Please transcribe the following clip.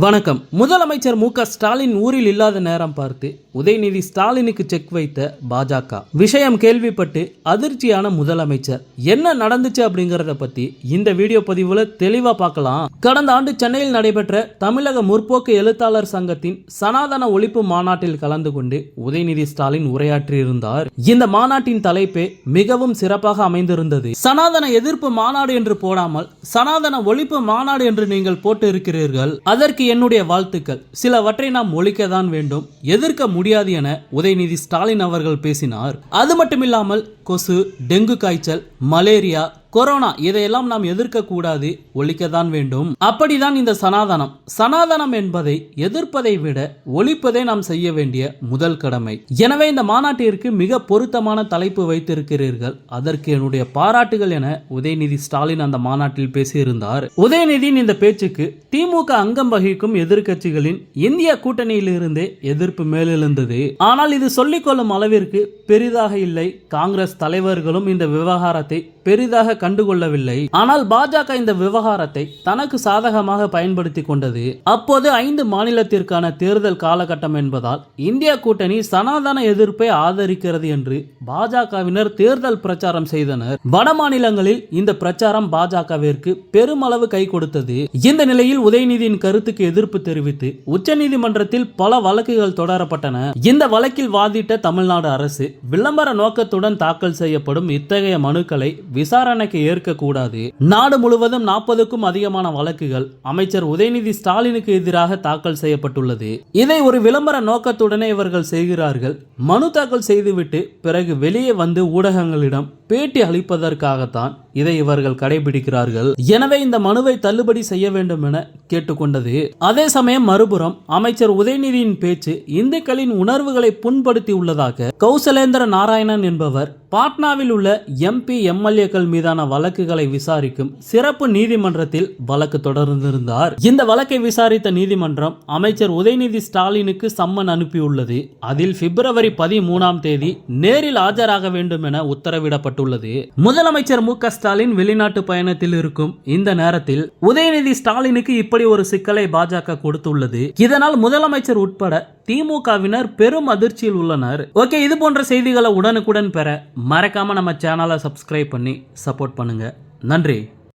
வணக்கம். முதலமைச்சர் மு க ஸ்டாலின் ஊரில் இல்லாத நேரம் பார்த்து உதயநிதி ஸ்டாலினுக்கு செக் வைத்த பாஜக. விஷயம் கேள்விப்பட்டு அதிர்ச்சியான முதலமைச்சர். என்ன நடந்துச்சு அப்படிங்கறத பத்தி இந்த வீடியோ பதிவுல தெளிவா பார்க்கலாம். கடந்த ஆண்டு சென்னையில் நடைபெற்ற தமிழக முற்போக்கு எழுத்தாளர் சங்கத்தின் சனாதன ஒழிப்பு மாநாட்டில் கலந்து கொண்டு உதயநிதி ஸ்டாலின் உரையாற்றியிருந்தார். இந்த மாநாட்டின் தலைப்பே மிகவும் சிறப்பாக அமைந்திருந்தது. சனாதன எதிர்ப்பு மாநாடு என்று போடாமல் சனாதன ஒழிப்பு மாநாடு என்று நீங்கள் போட்டு இருக்கிறீர்கள் அதற்கு என்னுடைய வாழ்த்துக்கள். சிலவற்றை நாம் ஒழிக்க தான் வேண்டும். எதிர்க்க முடியாது என உதயநிதி ஸ்டாலின் அவர்கள் பேசினார். அது மட்டுமில்லாமல் கொசு டெங்கு காய்ச்சல் மலேரியா கொரோனா இதையெல்லாம் நாம் எதிர்க்கக்கூடாது ஒழிக்கத்தான் வேண்டும். அப்படிதான் இந்த சனாதனம். சனாதனம் என்பதை எதிர்ப்பதை விட ஒழிப்பதை நாம் செய்ய வேண்டிய முதல் கடமை. எனவே இந்த மாநாட்டிற்கு மிக பொருத்தமான தலைப்பு வைத்திருக்கிறீர்கள். அதற்கு என்னுடைய பாராட்டுகள் என உதயநிதி ஸ்டாலின் அந்த மாநாட்டில் பேசியிருந்தார். உதயநிதியின் இந்த பேச்சுக்கு திமுக அங்கம் வகிக்கும் எதிர்க்கட்சிகளின் இந்திய கூட்டணியிலிருந்தே எதிர்ப்பு மேலெழுந்தது. ஆனால் இது சொல்லிக்கொள்ளும் அளவிற்கு பெரிதாக இல்லை. காங்கிரஸ் தலைவர்களும் இந்த விவகாரத்தை பெரிதாக கண்டுகொள்ளவில்லை. ஆனால் பாஜக இந்த விவகாரத்தை தனக்கு சாதகமாக பயன்படுத்தி கொண்டது. அப்போது ஐந்து மாநிலத்திற்கான தேர்தல் காலகட்டம் என்பதால் இந்திய கூட்டணி சனாதன எதிர்ப்பை ஆதரிக்கிறது என்று பாஜகவினர் தேர்தல் பிரச்சாரம் செய்தனர். வட மாநிலங்களில் இந்த பிரச்சாரம் பாஜகவிற்கு பெருமளவு கை கொடுத்தது. இந்த நிலையில் உதயநிதியின் கருத்துக்கு எதிர்ப்பு தெரிவித்து உச்சநீதிமன்றத்தில் பல வழக்குகள் தொடரப்பட்டன. இந்த வழக்கில் வாதிட்ட தமிழ்நாடு அரசு விளம்பர நோக்கத்துடன் தாக்கல் செய்யப்படும் இத்தகைய மனுக்களை விசாரணை விசாரணைக்கு ஏற்கக்கூடாது. நாடு முழுவதும் நாற்பதுக்கும் அதிகமான வழக்குகள் அமைச்சர் உதயநிதி ஸ்டாலினுக்கு எதிராக தாக்கல் செய்யப்பட்டுள்ளது. இதை ஒரு விளம்பர நோக்கத்துடனே இவர்கள் செய்கிறார்கள். மனு தாக்கல் செய்துவிட்டு பிறகு வெளியே வந்து ஊடகங்களிடம் பேட்டி அளிப்பதற்காகத்தான் இதை இவர்கள் கடைபிடிக்கிறார்கள். எனவே இந்த மனுவை தள்ளுபடி செய்ய வேண்டும் என கேட்டுக்கொண்டது. அதே சமயம் மறுபுறம் அமைச்சர் உதயநிதியின் பேச்சு இந்துக்களின் உணர்வுகளை புண்படுத்தி உள்ளதாக கௌசலேந்திர நாராயணன் என்பவர் பாட்னாவில் உள்ள எம்பி எம்எல்ஏக்கள் மீதான வழக்குகளை விசாரிக்கும் சிறப்பு நீதிமன்றத்தில் வழக்கு தொடர்ந்திருந்தார். இந்த வழக்கை விசாரித்த நீதிமன்றம் அமைச்சர் உதயநிதி ஸ்டாலினுக்கு சம்மன் அனுப்பியுள்ளது. அதில் பிப்ரவரி பதிமூணாம் தேதி நேரில் ஆஜராக வேண்டும் என உத்தரவிடப்பட்டுள்ளது. முதலமைச்சர் மு க ஸ்டாலின் வெளிநாட்டு பயணத்தில் இருக்கும் இந்த நேரத்தில் உதயநிதி ஸ்டாலினுக்கு இப்படி ஒரு சிக்கலை பாஜக கொடுத்துள்ளது. இதனால் முதலமைச்சர் உட்பட திமுகவினர் பெரும் அதிர்ச்சியில் உள்ளனர். ஓகே இது போன்ற செய்திகளை உடனுக்குடன் பெற மறக்காமல் நம்ம சேனலை சப்ஸ்கிரைப் பண்ணி சப்போர்ட் பண்ணுங்கள் நன்றி.